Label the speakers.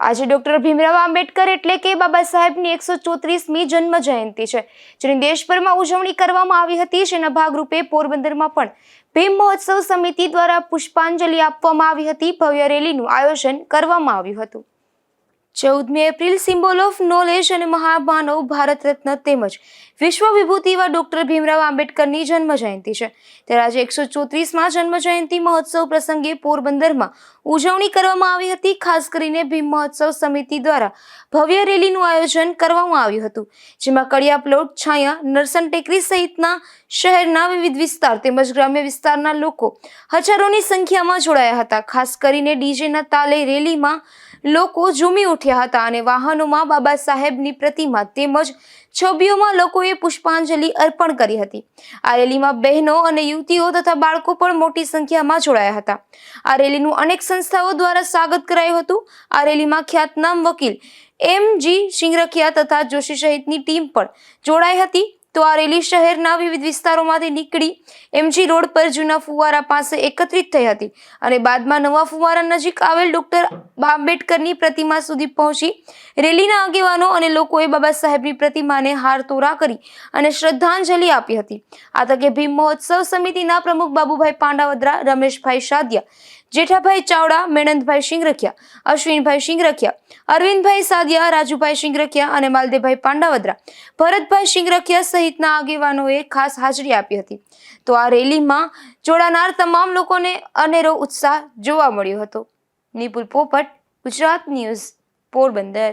Speaker 1: આજે ડોક્ટર ભીમરાવ આંબેડકર એટલે કે બાબા સાહેબની એકસો ચોત્રીસમી જન્મ જયંતિ છે, જેની દેશભરમાં ઉજવણી કરવામાં આવી હતી. જેના ભાગરૂપે પોરબંદરમાં પણ ભીમ મહોત્સવ સમિતિ દ્વારા પુષ્પાંજલિ આપવામાં આવી હતી. ભવ્ય રેલીનું આયોજન કરવામાં આવ્યું હતું. ચૌદમી એપ્રિલ સિમ્બોલ ઓફ નોલેજ અને મહામાનવ ભારત રત્ન તેમજ વિશ્વ વિભૂતિ એવા ડોક્ટર ભીમરાવ આંબેડકરની જન્મ જયંતિ છે. ત્યારે આજે એકસો ચોત્રીસમાં જન્મ જયંતિ મહોત્સવ પ્રસંગે પોરબંદરમાં ઉજવણી કરવામાં આવી હતી. ખાસ કરીને ભીમ મહોત્સવ સમિતિ દ્વારા ભવ્ય રેલીનું આયોજન કરવામાં આવ્યું હતું. જેમાં કડિયા પ્લોટ, છાયા, નરસન ટેકરી સહિતના શહેરના વિવિધ વિસ્તાર તેમજ ગ્રામ્ય વિસ્તારના લોકો હજારોની સંખ્યામાં જોડાયા હતા. ખાસ કરીને ડીજેના તાલે રેલીમાં લોકો ઝૂમી ઉઠ્યા હતા અને વાહનોમાં બાબા સાહેબની પ્રતિમા તેમજ છબીઓમાં લોકોએ પુષ્પાંજલિ અર્પણ કરી હતી. આ રેલીમાં બહેનો અને યુવતીઓ તથા બાળકો પણ મોટી સંખ્યામાં જોડાયા હતા. આ રેલીનું અનેક સંસ્થાઓ દ્વારા સ્વાગત કરાયું હતું. આ રેલીમાં ખ્યાતનામ વકીલ એમ જી સિંગરખિયા તથા જોશી સહિતની ટીમ પણ જોડાઈ હતી. તો આ રેલી શહેરના વિવિધ વિસ્તારોમાંથી નીકળી. એમજી રોડ પર જૂના ફુવારા પાસે એકત્રિત થઈ હતી અને બાદમાં નવા ફુવારા નજીક આવેલ ડોક્ટર આંબેડકરની પ્રતિમા સુધી પહોંચી. રેલીના આગેવાનો અને લોકોએ બાબા સાહેબની પ્રતિમાને હાર તોરા કરી અને શ્રદ્ધાંજલિ આપી હતી. આ તકે ભીમ મહોત્સવ સમિતિના પ્રમુખ બાબુભાઈ પાંડાવદરા, રમેશભાઈ સાદિયા જેઠાભાઈ ચાવડા મેણંદભાઈ સિંગરખિયા અશ્વિનભાઈ સિંગરખિયા અરવિંદભાઈ સાદિયા, રાજુભાઈ સિંગરખિયા અને માલદેભાઈ પાંડાવદરા. ભરતભાઈ સિંગરખિયા સહિતના આગેવાનોએ ખાસ હાજરી આપી હતી. તો આ રેલીમાં જોડાનાર તમામ લોકોને અનેરો ઉત્સાહ જોવા મળ્યો હતો. નિપુલ પોપટ, ગુજરાત ન્યૂઝ, પોરબંદર.